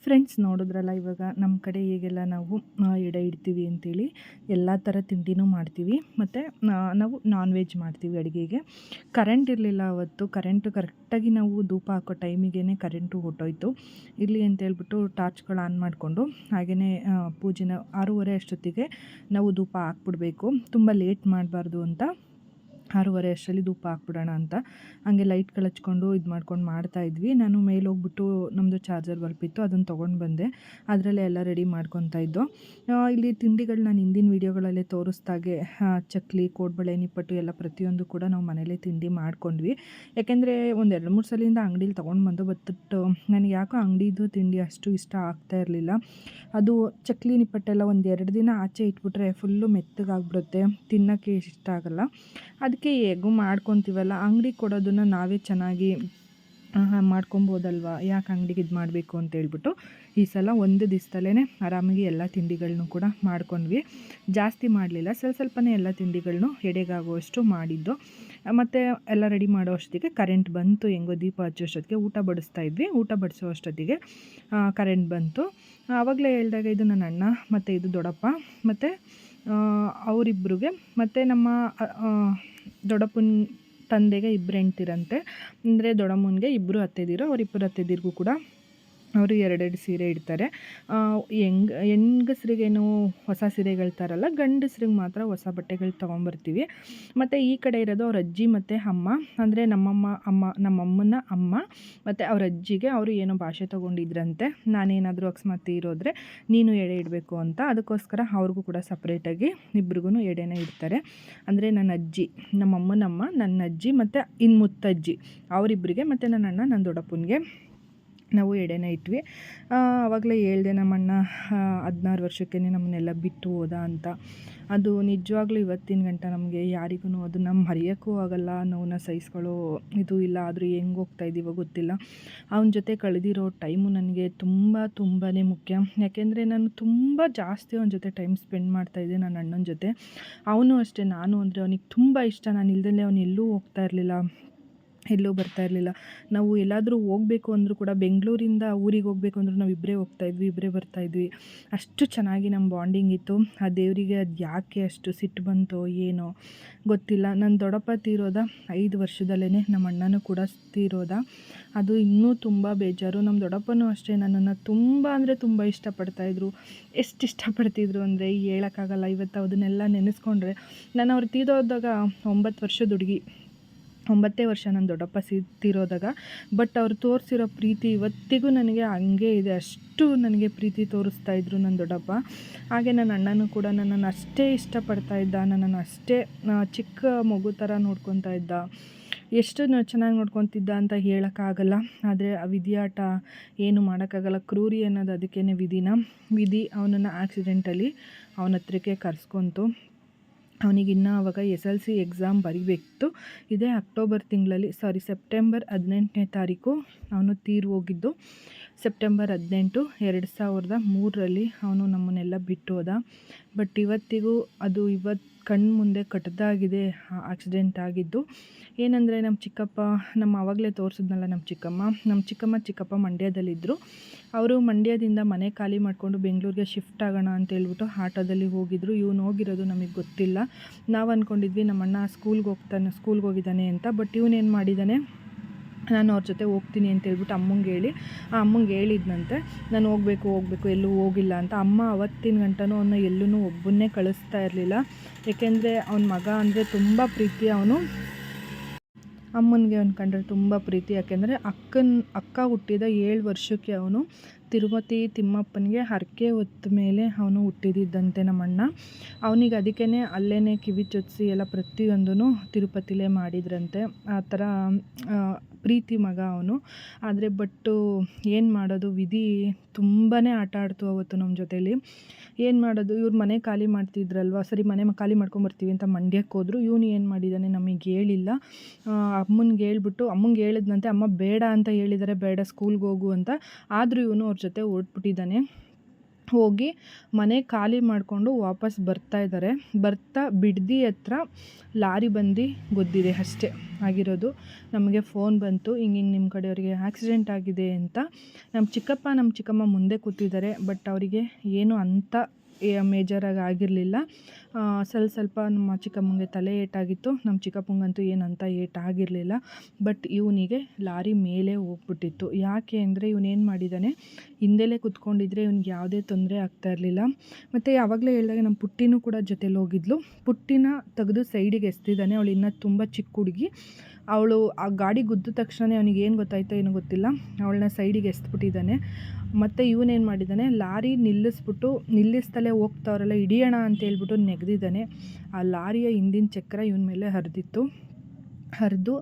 ಫ್ರೆಂಡ್ಸ್ ನೋಡಿದ್ರಲ್ಲ ಇವಾಗ ನಮ್ಮ ಕಡೆ ಈಗೆಲ್ಲ ನಾವು ಎಡೆ ಇಡ್ತೀವಿ ಅಂತೇಳಿ ಎಲ್ಲ ಥರ ತಿಂಡಿನೂ ಮಾಡ್ತೀವಿ. ಮತ್ತು ನಾವು ನಾನ್ ವೆಜ್ ಮಾಡ್ತೀವಿ ಅಡುಗೆಗೆ. ಕರೆಂಟ್ ಇರಲಿಲ್ಲ ಅವತ್ತು ಕರೆಂಟು ಕರೆಕ್ಟಾಗಿ ನಾವು ಧೂಪ ಹಾಕೋ ಟೈಮಿಗೆ ಕರೆಂಟು ಹೊಟ್ಟೋಯ್ತು ಇರಲಿ ಅಂತೇಳ್ಬಿಟ್ಟು ಟಾರ್ಚ್ಗಳು ಆನ್ ಮಾಡಿಕೊಂಡು ಹಾಗೆಯೇ ಪೂಜೆನ ಆರೂವರೆ ಅಷ್ಟೊತ್ತಿಗೆ ನಾವು ಧೂಪ ಹಾಕ್ಬಿಡ್ಬೇಕು. ತುಂಬ ಲೇಟ್ ಮಾಡಬಾರ್ದು ಅಂತ ಆರೂವರೆ ಅಷ್ಟರಲ್ಲಿ ಧೂಪ ಹಾಕ್ಬಿಡೋಣ ಅಂತ. ಹಾಗೆ ಲೈಟ್ಗಳು ಹಚ್ಕೊಂಡು ಇದು ಮಾಡ್ಕೊಂಡು ಮಾಡ್ತಾ ಇದ್ವಿ. ನಾನು ಮೇಲೆ ಹೋಗ್ಬಿಟ್ಟು ನಮ್ಮದು ಚಾರ್ಜರ್ ಬಲ್ಪಿತ್ತು ಅದನ್ನು ತೊಗೊಂಡು ಬಂದೆ. ಅದರಲ್ಲೇ ಎಲ್ಲ ರೆಡಿ ಮಾಡ್ಕೊತಾ ಇದ್ದು. ಇಲ್ಲಿ ತಿಂಡಿಗಳು ನಾನು ಹಿಂದಿನ ವೀಡಿಯೋಗಳಲ್ಲೇ ತೋರಿಸ್ದಾಗೆ ಚಕ್ಲಿ, ಕೋಡ್ಬಳೆ, ನಿಪ್ಪಟ್ಟು ಎಲ್ಲ ಪ್ರತಿಯೊಂದು ಕೂಡ ನಾವು ಮನೇಲೇ ತಿಂಡಿ ಮಾಡ್ಕೊಂಡ್ವಿ. ಯಾಕೆಂದರೆ ಒಂದು ಎರಡು ಮೂರು ಸಲಿಂದ ಅಂಗಡೀಲಿ ತೊಗೊಂಡು ಬಂದು, ಬಟ್ ನನಗೆ ಯಾಕೋ ಅಂಗಡಿದು ತಿಂಡಿ ಅಷ್ಟು ಇಷ್ಟ ಆಗ್ತಾ ಇರಲಿಲ್ಲ. ಅದು ಚಕ್ಲಿ, ನಿಪ್ಪಟ್ಟೆಲ್ಲ ಒಂದು ಎರಡು ದಿನ ಆಚೆ ಇಟ್ಬಿಟ್ರೆ ಫುಲ್ಲು ಮೆತ್ತಗಾಗ್ಬಿಡುತ್ತೆ. ತಿನ್ನೋಕ್ಕೆ ಇಷ್ಟ ಆಗಲ್ಲ. ಅದಕ್ಕೆ ಹೇಗೂ ಮಾಡ್ಕೊತೀವಲ್ಲ? ಅಂಗಡಿ ಕೊಡೋದನ್ನು ನಾವೇ ಚೆನ್ನಾಗಿ ಮಾಡ್ಕೊಬೋದಲ್ವ? ಯಾಕೆ ಅಂಗಡಿಗೆ ಇದು ಮಾಡಬೇಕು ಅಂತ ಹೇಳ್ಬಿಟ್ಟು ಈ ಸಲ ಒಂದು ದಿವಸದಲ್ಲೇ ಆರಾಮಾಗಿ ಎಲ್ಲ ತಿಂಡಿಗಳನ್ನೂ ಕೂಡ ಮಾಡ್ಕೊಂಡ್ವಿ. ಜಾಸ್ತಿ ಮಾಡಲಿಲ್ಲ. ಸ್ವಲ್ಪ ಸ್ವಲ್ಪನೇ ಎಲ್ಲ ತಿಂಡಿಗಳನ್ನೂ ಎಡೆಗಾಗುವಷ್ಟು ಮಾಡಿದ್ದು. ಮತ್ತು ಎಲ್ಲ ರೆಡಿ ಮಾಡೋ ಅಷ್ಟೊತ್ತಿಗೆ ಕರೆಂಟ್ ಬಂತು. ಹೆಂಗೋ ದೀಪ ಹಚ್ಚೋ ಅಷ್ಟೊತ್ತಿಗೆ ಊಟ ಬಡಿಸ್ತಾ ಇದ್ವಿ. ಊಟ ಬಡಿಸೋ ಅಷ್ಟೊತ್ತಿಗೆ ಕರೆಂಟ್ ಬಂತು. ಆವಾಗಲೇ ಹೇಳಿದಾಗ ಇದು ನನ್ನ ಅಣ್ಣ, ಮತ್ತು ಇದು ದೊಡ್ಡಪ್ಪ, ಮತ್ತು ಅವರಿಬ್ಬರಿಗೆ ಮತ್ತು ನಮ್ಮ ದೊಡ್ಡಪ್ಪನ ತಂದೆಗೆ ಇಬ್ಬರು ಹೆಂಡ್ತಿರಂತೆ. ಅಂದರೆ ದೊಡ್ಡಮ್ಮನಿಗೆ ಇಬ್ಬರು ಅತ್ತೆದಿರು ಅವರಿಬ್ಬರು ಅತ್ತೆದಿರಿಗೂ ಕೂಡ ಅವರು ಎರಡೆರಡು ಸೀರೆ ಇಡ್ತಾರೆ. ಹೆಂಗ್, ಹೆಂಗಸ್ರಿಗೇನು ಹೊಸ ಸೀರೆಗಳು ತರಲ್ಲ, ಗಂಡಸ್ರಿಗೆ ಮಾತ್ರ ಹೊಸ ಬಟ್ಟೆಗಳು ತೊಗೊಂಬರ್ತೀವಿ. ಮತ್ತು ಈ ಕಡೆ ಇರೋದು ಅವ್ರ ಅಜ್ಜಿ ಮತ್ತು ಅಮ್ಮ. ಅಂದರೆ ನಮ್ಮಮ್ಮ, ಅಮ್ಮ, ನಮ್ಮಮ್ಮನ ಅಮ್ಮ ಮತ್ತು ಅವ್ರ ಅಜ್ಜಿಗೆ ಅವರು ಏನೋ ಭಾಷೆ ತೊಗೊಂಡಿದ್ರಂತೆ. ನಾನೇನಾದರೂ ಅಕಸ್ಮಾತ್ ಇರೋದ್ರೆ ನೀನು ಎಡೆ ಇಡಬೇಕು ಅಂತ. ಅದಕ್ಕೋಸ್ಕರ ಅವ್ರಿಗೂ ಕೂಡ ಸಪ್ರೇಟಾಗಿ ಇಬ್ರಿಗೂ ಎಡೆನ ಇಡ್ತಾರೆ. ಅಂದರೆ ನನ್ನ ಅಜ್ಜಿ, ನಮ್ಮಮ್ಮನಮ್ಮ, ನನ್ನ ಅಜ್ಜಿ ಮತ್ತು ಇನ್ನು ಮುತ್ತಜ್ಜಿ. ಅವರಿಬ್ಬರಿಗೆ ಮತ್ತು ನನ್ನ ಅಣ್ಣ ನನ್ನ ದೊಡ್ಡಪ್ಪನಿಗೆ. ನಾವು ಎಡೆನ ಇಟ್ವಿ. ಆವಾಗಲೇ ಹೇಳ್ದೆ ನಮ್ಮಣ್ಣ ಹದಿನಾರು ವರ್ಷಕ್ಕೇ ನಮ್ಮನ್ನೆಲ್ಲ ಬಿಟ್ಟು ಹೋದ ಅಂತ. ಅದು ನಿಜವಾಗ್ಲೂ ಇವತ್ತಿನ ಗಂಟ ನಮಗೆ ಯಾರಿಗೂ ಅದು ನಮ್ಮ ಮರೆಯೋಕ್ಕೂ ಆಗಲ್ಲ. ನೋವನ್ನ ಸಹಿಸ್ಕೊಳ್ಳೋ ಇದು ಇಲ್ಲ. ಆದರೂ ಹೆಂಗೆ ಹೋಗ್ತಾ ಇದ್ದೀವೋ ಗೊತ್ತಿಲ್ಲ. ಅವನ ಜೊತೆ ಕಳೆದಿರೋ ಟೈಮು ನನಗೆ ತುಂಬ ತುಂಬಾ ಮುಖ್ಯ. ಯಾಕೆಂದರೆ ನಾನು ತುಂಬ ಜಾಸ್ತಿ ಅವನ ಜೊತೆ ಟೈಮ್ ಸ್ಪೆಂಡ್ ಮಾಡ್ತಾಯಿದ್ದೆ ನನ್ನ ಅಣ್ಣನ ಜೊತೆ. ಅವನು ಅಷ್ಟೇ. ನಾನು ಅಂದರೆ ಅವನಿಗೆ ತುಂಬ ಇಷ್ಟ. ನಾನು ಇಲ್ದಲೇ ಅವನು ಎಲ್ಲೂ ಹೋಗ್ತಾ ಇರಲಿಲ್ಲ. ಎಲ್ಲೂ ಬರ್ತಾ ಇರಲಿಲ್ಲ. ನಾವು ಎಲ್ಲಾದರೂ ಹೋಗಬೇಕು ಅಂದರೂ ಕೂಡ ಬೆಂಗಳೂರಿಂದ ಊರಿಗೆ ಹೋಗಬೇಕು ಅಂದರೂ ನಾವು ಇಬ್ಬರೇ ಹೋಗ್ತಾಯಿದ್ವಿ ಇಬ್ಬರೇ ಬರ್ತಾಯಿದ್ವಿ ಅಷ್ಟು ಚೆನ್ನಾಗಿ ನಮ್ಮ ಬಾಂಡಿಂಗ್ ಇತ್ತು. ಆ ದೇವರಿಗೆ ಅದು ಯಾಕೆ ಅಷ್ಟು ಸಿಟ್ಟು ಬಂತೋ ಏನೋ ಗೊತ್ತಿಲ್ಲ. ನನ್ನ ದೊಡ್ಡಪ್ಪ ತೀರೋದ ಐದು ವರ್ಷದಲ್ಲೇ ನಮ್ಮ ಅಣ್ಣನೂ ಕೂಡ ತೀರೋದ. ಅದು ಇನ್ನೂ ತುಂಬ ಬೇಜಾರು. ನಮ್ಮ ದೊಡ್ಡಪ್ಪನೂ ಅಷ್ಟೇ ನನ್ನನ್ನು ತುಂಬ ಅಂದರೆ ತುಂಬ ಇಷ್ಟಪಡ್ತಾಯಿದ್ರು ಎಷ್ಟು ಇಷ್ಟಪಡ್ತಿದ್ರು ಅಂದರೆ ಹೇಳೋಕ್ಕಾಗಲ್ಲ. ಇವತ್ತು ಅದನ್ನೆಲ್ಲ ನೆನೆಸ್ಕೊಂಡ್ರೆ. ನಾನು ಅವ್ರು ತೀದೋದಾಗ ಒಂಬತ್ತು ವರ್ಷದ ಹುಡುಗಿ. ಒಂಬತ್ತೇ ವರ್ಷ ನನ್ನ ದೊಡ್ಡಪ್ಪ ಸಿಗ್ತಿರೋದಾಗ ಬಟ್ ಅವ್ರು ತೋರಿಸಿರೋ ಪ್ರೀತಿ ಇವತ್ತಿಗೂ ನನಗೆ ಹಂಗೆ ಇದೆ. ಅಷ್ಟು ನನಗೆ ಪ್ರೀತಿ ತೋರಿಸ್ತಾ ಇದ್ರು ನನ್ನ ದೊಡ್ಡಪ್ಪ. ಹಾಗೆ ನನ್ನ ಅಣ್ಣನೂ ಕೂಡ ನನ್ನನ್ನು ಅಷ್ಟೇ ಇಷ್ಟಪಡ್ತಾ ಇದ್ದ, ನನ್ನನ್ನು ಅಷ್ಟೇ ಚಿಕ್ಕ ಮಗು ಥರ ನೋಡ್ಕೊತಾ ಇದ್ದ. ಎಷ್ಟು ಚೆನ್ನಾಗಿ ನೋಡ್ಕೊತಿದ್ದ ಅಂತ ಹೇಳೋಕ್ಕಾಗಲ್ಲ. ಆದರೆ ಆ ವಿಧಿಯಾಟ ಏನು ಮಾಡೋಕ್ಕಾಗಲ್ಲ. ಕ್ರೂರಿ ಅನ್ನೋದು ಅದಕ್ಕೇ ವಿಧಿನ. ವಿಧಿ ಅವನನ್ನು ಆಕ್ಸಿಡೆಂಟಲ್ಲಿ ಅವನ ಹತ್ರಕ್ಕೆ ಕರೆಸ್ಕೊಂತು. ಅವನಿಗೆ ಆವಾಗ ಎಸ್ ಎಲ್ ಸಿ ಎಕ್ಸಾಮ್ ಬರಿಬೇಕಿತ್ತು. ಇದೇ ಅಕ್ಟೋಬರ್ ತಿಂಗಳಲ್ಲಿ ಸಾರಿ ಸೆಪ್ಟೆಂಬರ್ ಹದಿನೆಂಟನೇ ತಾರೀಕು ಅವನು ತೀರು ಹೋಗಿದ್ದು. ಸೆಪ್ಟೆಂಬರ್ ಹದಿನೆಂಟು ಎರಡು ಸಾವಿರದ ಮೂರರಲ್ಲಿ ಅವನು ನಮ್ಮನ್ನೆಲ್ಲ ಬಿಟ್ಟು ಹೋದ. ಬಟ್ ಇವತ್ತಿಗೂ ಅದು ಇವತ್ತು ಕಣ್ಣು ಮುಂದೆ ಕಟ್ಟದಾಗಿದೆ ಆಕ್ಸಿಡೆಂಟ್ ಆಗಿದ್ದು. ಏನಂದರೆ ನಮ್ಮ ಚಿಕ್ಕಪ್ಪ, ನಮ್ಮ ಆವಾಗಲೇ ತೋರಿಸಿದ್ನಲ್ಲ ನಮ್ಮ ಚಿಕ್ಕಮ್ಮ? ನಮ್ಮ ಚಿಕ್ಕಮ್ಮ ಚಿಕ್ಕಪ್ಪ ಮಂಡ್ಯದಲ್ಲಿದ್ದರು ಅವರು ಮಂಡ್ಯದಿಂದ ಮನೆ ಖಾಲಿ ಮಾಡಿಕೊಂಡು ಬೆಂಗಳೂರಿಗೆ ಶಿಫ್ಟ್ ಆಗೋಣ ಅಂತ ಹೇಳ್ಬಿಟ್ಟು ಆಟೋದಲ್ಲಿ ಹೋಗಿದ್ರು. ಇವನು ಹೋಗಿರೋದು ನಮಗೆ ಗೊತ್ತಿಲ್ಲ. ನಾವು ಅಂದ್ಕೊಂಡಿದ್ವಿ ನಮ್ಮಣ್ಣ ಸ್ಕೂಲ್ಗೆ ಹೋಗ್ತಾನೆ, ಸ್ಕೂಲ್ಗೆ ಹೋಗಿದ್ದಾನೆ ಅಂತ. ಬಟ್ ಇವನೇನು ಮಾಡಿದ್ದಾನೆ ನಾನು ಅವ್ರ ಜೊತೆ ಹೋಗ್ತೀನಿ ಅಂತ ಹೇಳ್ಬಿಟ್ಟು ಅಮ್ಮಂಗೆ ಹೇಳಿ. ಆ ಅಮ್ಮಂಗೆ ಹೇಳಿದ್ನಂತೆ, ನಾನು ಹೋಗಬೇಕು ಹೋಗಬೇಕು, ಎಲ್ಲೂ ಹೋಗಿಲ್ಲ ಅಂತ. ಅಮ್ಮ ಅವತ್ತಿನ ಗಂಟನೂ ಅವನ್ನ ಎಲ್ಲೂ ಒಬ್ಬನ್ನೇ ಕಳಿಸ್ತಾ ಇರಲಿಲ್ಲ. ಏಕೆಂದರೆ ಅವನ ಮಗ ಅಂದರೆ ತುಂಬ ಪ್ರೀತಿ ಅವನು. ಅಮ್ಮನಿಗೆ ಅವ್ನು ಕಂಡ್ರೆ ತುಂಬ ಪ್ರೀತಿ. ಯಾಕೆಂದರೆ ಅಕ್ಕನ, ಅಕ್ಕ ಹುಟ್ಟಿದ ಏಳು ವರ್ಷಕ್ಕೆ ಅವನು. ತಿರುಪತಿ ತಿಮ್ಮಪ್ಪನಿಗೆ ಹರಕೆ ಹೊತ್ತ ಮೇಲೆ ಅವನು ಹುಟ್ಟಿದ್ದಂತೆ ನಮ್ಮಣ್ಣ. ಅವನಿಗೆ ಅದಕ್ಕೇ ಅಲ್ಲೇ ಕಿವಿ ಚೊಚ್ಚಿಸಿ ಎಲ್ಲ ಪ್ರತಿಯೊಂದೂ ತಿರುಪತಿಲೇ ಮಾಡಿದ್ರಂತೆ. ಆ ಥರ ಪ್ರೀತಿ ಮಗ ಅವನು. ಆದರೆ ಬಟ್ಟು ಏನು ಮಾಡೋದು, ವಿಧಿ ತುಂಬಾ ಆಟ ಆಡ್ತು ಅವತ್ತು ನಮ್ಮ ಜೊತೇಲಿ. ಏನು ಮಾಡೋದು, ಇವ್ರು ಮನೆ ಖಾಲಿ ಮಾಡ್ತಿದ್ರಲ್ವ? ಸರಿ, ಮನೆ ಖಾಲಿ ಮಾಡ್ಕೊಂಬರ್ತೀವಿ ಅಂತ ಮಂಡ್ಯಕ್ಕೆ ಹೋದ್ರು. ಇವನು ಏನು ಮಾಡಿದ್ದಾನೆ ನಮಗೆ ಹೇಳಿಲ್ಲ. ಅಮ್ಮನಿಗೆ ಹೇಳ್ಬಿಟ್ಟು, ಅಮ್ಮಂಗೆ ಹೇಳಿದ್ನಂತೆ, ಅಮ್ಮ, ಬೇಡ ಅಂತ ಹೇಳಿದ್ದಾರೆ ಬೇಡ, ಸ್ಕೂಲ್ಗೆ ಹೋಗು ಅಂತ. ಆದರೂ ಇವನು ಜೊತೆ ಹೊರಟ್ಬಿಟ್ಟಿದ್ದಾನೆ ಹೋಗಿ ಮನೆ ಖಾಲಿ ಮಾಡಿಕೊಂಡು ವಾಪಸ್ ಬರ್ತಾ ಇದ್ದಾರೆ. ಬರ್ತಾ ಬಿಡ್ದಿ ಹತ್ರ ಲಾರಿ ಬಂದು ಗೊತ್ತಿದೆ ಅಷ್ಟೇ. ಆಗಿರೋದು ನಮಗೆ ಫೋನ್ ಬಂತು, ಹಿಂಗೆ ಹಿಂಗೆ ನಿಮ್ಮ ಕಡೆಯವರಿಗೆ ಆಕ್ಸಿಡೆಂಟ್ ಆಗಿದೆ ಅಂತ. ನಮ್ಮ ಚಿಕ್ಕಪ್ಪ ನಮ್ಮ ಚಿಕ್ಕಮ್ಮ ಮುಂದೆ ಕೂತಿದ್ದಾರೆ, ಬಟ್ ಅವರಿಗೆ ಏನು ಅಂಥ ಮೇಜರಾಗಿ ಆಗಿರಲಿಲ್ಲ. ಸ್ವಲ್ಪ ಸ್ವಲ್ಪ ನಮ್ಮ ಚಿಕ್ಕಮ್ಮಂಗೆ ತಲೆ ಏಟಾಗಿತ್ತು. ನಮ್ಮ ಚಿಕ್ಕಪ್ಪಂಗಂತೂ ಏನಂತ ಏಟ್ ಆಗಿರಲಿಲ್ಲ ಬಟ್ ಇವನಿಗೆ ಲಾರಿ ಮೇಲೆ ಹೋಗ್ಬಿಟ್ಟಿತ್ತು. ಯಾಕೆ ಅಂದರೆ ಇವನೇನು ಮಾಡಿದ್ದಾನೆ, ಹಿಂದೆಲೇ ಕುತ್ಕೊಂಡಿದ್ರೆ ಇವ್ನಿಗೆ ಯಾವುದೇ ತೊಂದರೆ ಆಗ್ತಾ ಇರಲಿಲ್ಲ. ಮತ್ತು ಯಾವಾಗಲೇ ಹೇಳಿದಾಗ ನಮ್ಮ ಪುಟ್ಟಿನೂ ಕೂಡ ಜೊತೆಲಿ ಹೋಗಿದ್ಲು. ಪುಟ್ಟಿನ ತೆಗೆದು ಸೈಡಿಗೆ ಎಸ್ತಿದ್ದಾನೆ. ಅವಳು ಇನ್ನೂ ತುಂಬ ಚಿಕ್ಕ ಹುಡುಗಿ. ಅವಳು ಆ ಗಾಡಿ ಗುದ್ದ ತಕ್ಷಣ ಅವನಿಗೆ ಏನು ಗೊತ್ತಾಯ್ತೋ ಏನೋ ಗೊತ್ತಿಲ್ಲ. ಅವಳನ್ನ ಸೈಡಿಗೆ ಎಸ್ಬಿಟ್ಟಿದ್ದಾನೆ ಮತ್ತು ಇವನೇನು ಮಾಡಿದ್ದಾನೆ, ಲಾರಿ ನಿಲ್ಲಿಸ್ಬಿಟ್ಟು ನಿಲ್ಲಿಸ್ತಲೇ ಹೋಗ್ತಾವ್ರಲ್ಲ ಹಿಡಿಯೋಣ ಅಂತ ಹೇಳ್ಬಿಟ್ಟು ನೆಗೆದಿದ್ದಾನೆ. ಆ ಲಾರಿಯ ಹಿಂದಿನ ಚಕ್ರ ಇವನ ಮೇಲೆ ಹರಿದಿತ್ತು. ಹರಿದು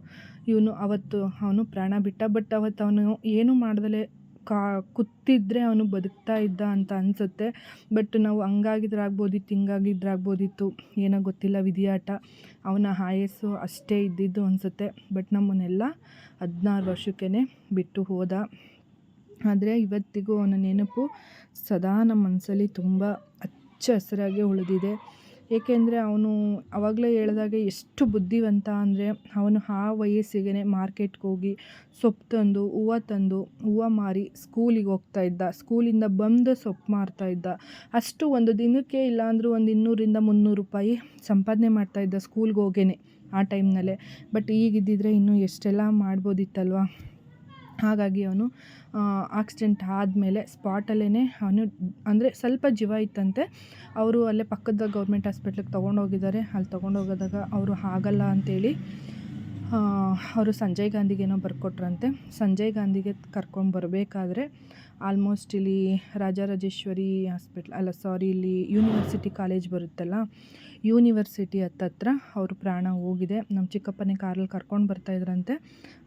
ಇವನು ಅವತ್ತು ಅವನು ಪ್ರಾಣ ಬಿಟ್ಟ, ಬಟ್ ಅವತ್ತು ಅವನು ಏನು ಮಾಡ್ದಲೇ, ಕಾ ಕೂತಿದ್ರೆ ಅವನು ಬದುಕ್ತಾ ಇದ್ದ ಅಂತ ಅನಿಸುತ್ತೆ. ಬಟ್ ನಾವು ಹಂಗಾಗಿದ್ರಾಗ್ಬೋದಿತ್ತು ಹಿಂಗಾಗಿದ್ರಾಗ್ಬೋದಿತ್ತು, ಏನೋ ಗೊತ್ತಿಲ್ಲ, ವಿಧಿಯಾಟ. ಅವನ ಆಯಸ್ಸು ಅಷ್ಟೇ ಇದ್ದಿದ್ದು ಅನಿಸುತ್ತೆ. ಬಟ್ ನಮ್ಮನ್ನೆಲ್ಲ ಹದಿನಾರು ವರ್ಷಕ್ಕೇ ಬಿಟ್ಟು ಹೋದ. ಆದರೆ ಇವತ್ತಿಗೂ ಅವನ ನೆನಪು ಸದಾ ನಮ್ಮ ಮನಸ್ಸಲ್ಲಿ ತುಂಬ ಹಚ್ಚ ಹಸಿರಾಗಿ ಉಳಿದಿದೆ. ಏಕೆಂದರೆ ಅವನು ಆವಾಗಲೇ ಹೇಳಿದಾಗ ಎಷ್ಟು ಬುದ್ಧಿವಂತ ಅಂದರೆ ಅವನು ಆ ವಯಸ್ಸಿಗೆ ಮಾರ್ಕೆಟ್ಗೆ ಹೋಗಿ ಸೊಪ್ಪು ತಂದು, ಹೂವು ತಂದು, ಹೂವು ಮಾರಿ ಸ್ಕೂಲಿಗೆ ಹೋಗ್ತಾ ಇದ್ದ. ಸ್ಕೂಲಿಂದ ಬಂದು ಸೊಪ್ಪು ಮಾರ್ತಾ ಇದ್ದ. ಅಷ್ಟು ಒಂದು ದಿನಕ್ಕೆ ಇಲ್ಲಾಂದರೂ ಒಂದು ಇನ್ನೂರಿಂದ ಮುನ್ನೂರು ರೂಪಾಯಿ ಸಂಪಾದನೆ ಮಾಡ್ತಾಯಿದ್ದ ಸ್ಕೂಲ್ಗೆ ಹೋಗೇನೆ ಆ ಟೈಮ್ನಲ್ಲೇ. ಬಟ್ ಈಗಿದ್ದಿದ್ರೆ ಇನ್ನೂ ಎಷ್ಟೆಲ್ಲ ಮಾಡ್ಬೋದಿತ್ತಲ್ವ? ಹಾಗಾಗಿ ಅವನು ಆಕ್ಸಿಡೆಂಟ್ ಆದಮೇಲೆ ಸ್ಪಾಟಲ್ಲೇ ಅವನು, ಅಂದರೆ ಸ್ವಲ್ಪ ಜೀವ ಇತ್ತಂತೆ. ಅವರು ಅಲ್ಲೇ ಪಕ್ಕದ ಗೌರ್ಮೆಂಟ್ ಹಾಸ್ಪಿಟ್ಲಿಗೆ ತೊಗೊಂಡೋಗಿದ್ದಾರೆ. ಅಲ್ಲಿ ತೊಗೊಂಡೋಗೋದಾಗ ಅವರು ಆಗಲ್ಲ ಅಂತೇಳಿ ಅವರು ಸಂಜಯ್ ಗಾಂಧಿಗೇನೋ ಬರ್ಕೊಟ್ರಂತೆ. ಸಂಜಯ್ ಗಾಂಧಿಗೆ ಕರ್ಕೊಂಡು ಬರಬೇಕಾದ್ರೆ ಆಲ್ಮೋಸ್ಟ್ ಇಲ್ಲಿ ರಾಜರಾಜೇಶ್ವರಿ ಹಾಸ್ಪಿಟ್ಲ್ ಅಲ್ಲ ಸಾರಿ ಇಲ್ಲಿ ಯೂನಿವರ್ಸಿಟಿ ಕಾಲೇಜ್ ಬರುತ್ತಲ್ಲ ಯೂನಿವರ್ಸಿಟಿ ಹತ್ತತ್ರ ಅವ್ರ ಪ್ರಾಣ ಹೋಗಿದೆ. ನಮ್ಮ ಚಿಕ್ಕಪ್ಪನೇ ಕಾರಲ್ಲಿ ಕರ್ಕೊಂಡು ಬರ್ತಾಯಿದ್ರಂತೆ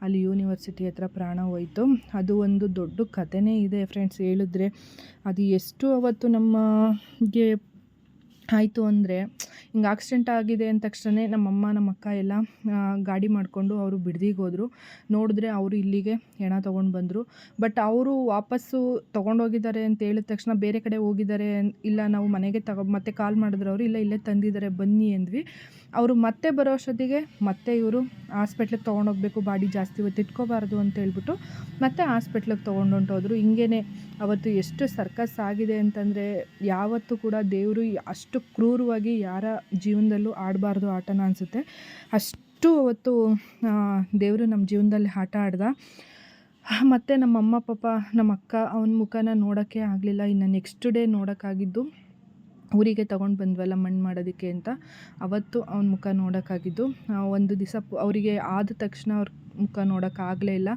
ಅಲ್ಲಿ ಯೂನಿವರ್ಸಿಟಿ ಹತ್ರ ಪ್ರಾಣ ಹೋಯ್ತು. ಅದು ಒಂದು ದೊಡ್ಡ ಕಥೆನೇ ಇದೆ ಫ್ರೆಂಡ್ಸ್ ಹೇಳಿದ್ರೆ ಅದು ಎಷ್ಟು ಅವತ್ತು ನಮಗೆ ಆಯಿತು ಅಂದರೆ ಹಿಂಗೆ ಆಕ್ಸಿಡೆಂಟ್ ಆಗಿದೆ ಅಂದ ತಕ್ಷಣ ನಮ್ಮಮ್ಮ ನಮ್ಮ ಅಕ್ಕ ಎಲ್ಲ ಗಾಡಿ ಮಾಡಿಕೊಂಡು ಅವರು ಬಿಡ್ದಿಗೆ ಹೋದರು. ನೋಡಿದ್ರೆ ಅವರು ಇಲ್ಲಿಗೆ ಹೆಣ ತೊಗೊಂಡು ಬಂದರು. ಬಟ್ ಅವರು ವಾಪಸ್ಸು ತೊಗೊಂಡೋಗಿದ್ದಾರೆ ಅಂತ ಹೇಳಿದ ತಕ್ಷಣ ಬೇರೆ ಕಡೆ ಹೋಗಿದ್ದಾರೆ ಇಲ್ಲ ನಾವು ಮನೆಗೆ ತಗೊ, ಮತ್ತೆ ಕಾಲ್ ಮಾಡಿದ್ರು ಅವರು, ಇಲ್ಲ ಇಲ್ಲೇ ತಂದಿದ್ದಾರೆ, ಬನ್ನಿ ಅಂದ್ವಿ. ಅವರು ಮತ್ತೆ ಬರೋ ಅಷ್ಟೊತ್ತಿಗೆ ಮತ್ತೆ ಇವರು ಹಾಸ್ಪಿಟ್ಲಿಗೆ ತೊಗೊಂಡೋಗ್ಬೇಕು ಬಾಡಿ ಜಾಸ್ತಿ ಹೊತ್ತು ಇಟ್ಕೋಬಾರ್ದು ಅಂತ ಹೇಳ್ಬಿಟ್ಟು ಮತ್ತೆ ಹಾಸ್ಪಿಟ್ಲಿಗೆ ತೊಗೊಂಡು ಹೊಂಟೋದ್ರು ಹಿಂಗೇ ಅವತ್ತು ಎಷ್ಟು ಸರ್ಕಸ್ ಆಗಿದೆ ಅಂತಂದರೆ ಯಾವತ್ತೂ ಕೂಡ ದೇವರು ಅಷ್ಟು ಕ್ರೂರವಾಗಿ ಯಾರ ಜೀವನದಲ್ಲೂ ಆಡಬಾರ್ದು ಆಟನ ಅನಿಸುತ್ತೆ. ಅಷ್ಟು ಅವತ್ತು ದೇವರು ನಮ್ಮ ಜೀವನದಲ್ಲಿ ಆಟ ಆಡ್ದ. ಮತ್ತು ನಮ್ಮ ಅಮ್ಮ, ಪಾಪ, ನಮ್ಮ ಅಕ್ಕ ಅವನ ಮುಖನ ನೋಡೋಕ್ಕೆ ಆಗಲಿಲ್ಲ. ಇನ್ನು ನೆಕ್ಸ್ಟ್ ಡೇ ನೋಡೋಕ್ಕಾಗಿದ್ದು, ಊರಿಗೆ ತೊಗೊಂಡು ಬಂದ್ವಲ್ಲ ಮಣ್ಣು ಮಾಡೋದಕ್ಕೆ ಅಂತ. ಅವತ್ತು ಅವನ ಮುಖ ನೋಡೋಕ್ಕಾಗಿದ್ದು. ಒಂದು ದಿವಸ ಅವರಿಗೆ ಆದ ತಕ್ಷಣ ಅವ್ರ ಮುಖ ನೋಡೋಕ್ಕಾಗಲೇ ಇಲ್ಲ.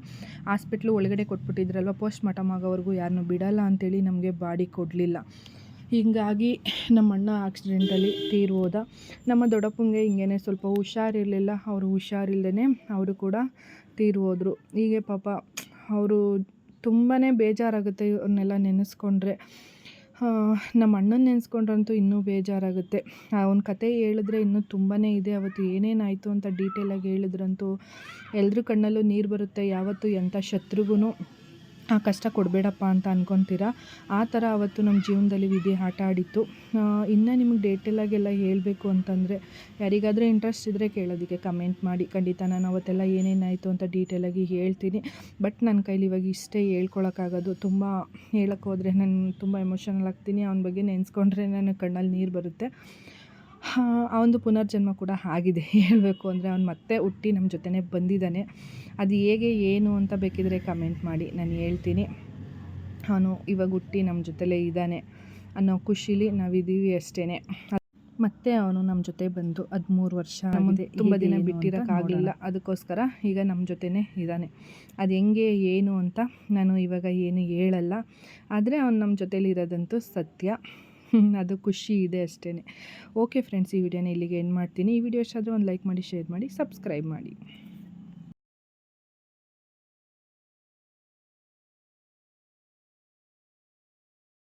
ಹಾಸ್ಪಿಟ್ಲು ಒಳಗಡೆ ಕೊಟ್ಬಿಟ್ಟಿದ್ರಲ್ವ ಪೋಸ್ಟ್ ಮಾರ್ಟಮ್ ಆಗೋವರೆಗೂ ಯಾರನ್ನೂ ಬಿಡೋಲ್ಲ ಅಂತೇಳಿ ನಮಗೆ ಬಾಡಿ ಕೊಡಲಿಲ್ಲ. ಹೀಗಾಗಿ ನಮ್ಮ ಅಣ್ಣ ಆಕ್ಸಿಡೆಂಟಲ್ಲಿ ತೀರಿ ಹೋದ. ನಮ್ಮ ದೊಡ್ಡಪ್ಪಂಗೆ ಹಿಂಗೇ ಸ್ವಲ್ಪ ಹುಷಾರಿರಲಿಲ್ಲ. ಅವರು ಹುಷಾರಿಲ್ಲದೇ ಅವರು ಕೂಡ ತೀರಿ ಹೋದರು. ಹೀಗೆ ಪಾಪ ಅವರು ತುಂಬಾ ಬೇಜಾರಾಗುತ್ತೆ ಇವ್ರನ್ನೆಲ್ಲ ನೆನೆಸ್ಕೊಂಡ್ರೆ. ನಮ್ಮ ಅಣ್ಣನ ನೆನೆಸ್ಕೊಂಡ್ರಂತೂ ಇನ್ನೂ ಬೇಜಾರಾಗುತ್ತೆ. ಅವನ ಕತೆ ಹೇಳಿದ್ರೆ ಇನ್ನೂ ತುಂಬಾ ಇದೆ. ಅವತ್ತು ಏನೇನಾಯಿತು ಅಂತ ಡೀಟೇಲಾಗಿ ಹೇಳಿದ್ರಂತೂ ಎಲ್ಲರ ಕಣ್ಣಲ್ಲೂ ನೀರು ಬರುತ್ತೆ. ಯಾವತ್ತೂ ಎಂಥ ಶತ್ರುಗೂ ಆ ಕಷ್ಟ ಕೊಡಬೇಡಪ್ಪ ಅಂತ ಅನ್ಕೊತೀರಾ? ಆ ಥರ ಅವತ್ತು ನಮ್ಮ ಜೀವನದಲ್ಲಿ ವಿಧಿ ಆಟ ಆಡಿತ್ತು. ಇನ್ನು ನಿಮಗೆ ಡೇಟೇಲಾಗೆಲ್ಲ ಹೇಳಬೇಕು ಅಂತಂದರೆ, ಯಾರಿಗಾದರೂ ಇಂಟ್ರೆಸ್ಟ್ ಇದ್ದರೆ ಕೇಳೋದಕ್ಕೆ ಕಮೆಂಟ್ ಮಾಡಿ. ಖಂಡಿತ ನಾನು ಅವತ್ತೆಲ್ಲ ಏನೇನಾಯಿತು ಅಂತ ಡೀಟೇಲಾಗಿ ಹೇಳ್ತೀನಿ. ಬಟ್ ನನ್ನ ಕೈಲಿ ಇವಾಗ ಇಷ್ಟೇ ಹೇಳ್ಕೊಳಕ್ಕಾಗೋದು. ತುಂಬ ಹೇಳಕ್ಕೆ ಹೋದರೆ ನಾನು ತುಂಬ ಎಮೋಷನಲ್ ಆಗ್ತೀನಿ. ಅವನ ಬಗ್ಗೆ ನೆನೆಸ್ಕೊಂಡ್ರೆ ನನ್ನ ಕಣ್ಣಲ್ಲಿ ನೀರು ಬರುತ್ತೆ. ಆ ಒಂದು ಪುನರ್ಜನ್ಮ ಕೂಡ ಆಗಿದೆ. ಹೇಳಬೇಕು ಅಂದರೆ ಅವ್ನು ಮತ್ತೆ ಹುಟ್ಟಿ ನಮ್ಮ ಜೊತೆನೇ ಬಂದಿದ್ದಾನೆ. ಅದು ಹೇಗೆ ಏನು ಅಂತ ಬೇಕಿದ್ರೆ ಕಮೆಂಟ್ ಮಾಡಿ. ನಾನು ಹೇಳ್ತೀನಿ. ಅವನು ಇವಾಗ ಹುಟ್ಟಿ ನಮ್ಮ ಜೊತೆಲೇ ಇದ್ದಾನೆ ಅನ್ನೋ ಖುಷಿಲಿ ನಾವಿದ್ದೀವಿ ಅಷ್ಟೇ ಮತ್ತೆ ಅವನು ನಮ್ಮ ಜೊತೆ ಬಂದು ಹದಿಮೂರು ವರ್ಷ ಮುಂದೆ ತುಂಬ ದಿನ ಬಿಟ್ಟಿರೋಕ್ಕಾಗಲಿಲ್ಲ ಅದಕ್ಕೋಸ್ಕರ ಈಗ ನಮ್ಮ ಜೊತೆನೇ ಇದ್ದಾನೆ. ಅದು ಹೆಂಗೆ ಏನು ಅಂತ ನಾನು ಇವಾಗ ಏನು ಹೇಳಲ್ಲ. ಆದರೆ ಅವನು ನಮ್ಮ ಜೊತೇಲಿ ಇರೋದಂತೂ ಸತ್ಯ. ಅದು ಖುಷಿ ಇದೆ ಅಷ್ಟೇ ಓಕೆ ಫ್ರೆಂಡ್ಸ್ ಈ ವಿಡಿಯೋನ ಇಲ್ಲಿಗೆ ಏನು ಮಾಡ್ತೀನಿ. ಈ ವಿಡಿಯೋ ಇಷ್ಟ ಆದರೆ ಒಂದು ಲೈಕ್ ಮಾಡಿ ಶೇರ್ ಮಾಡಿ ಸಬ್ಸ್ಕ್ರೈಬ್ ಮಾಡಿ.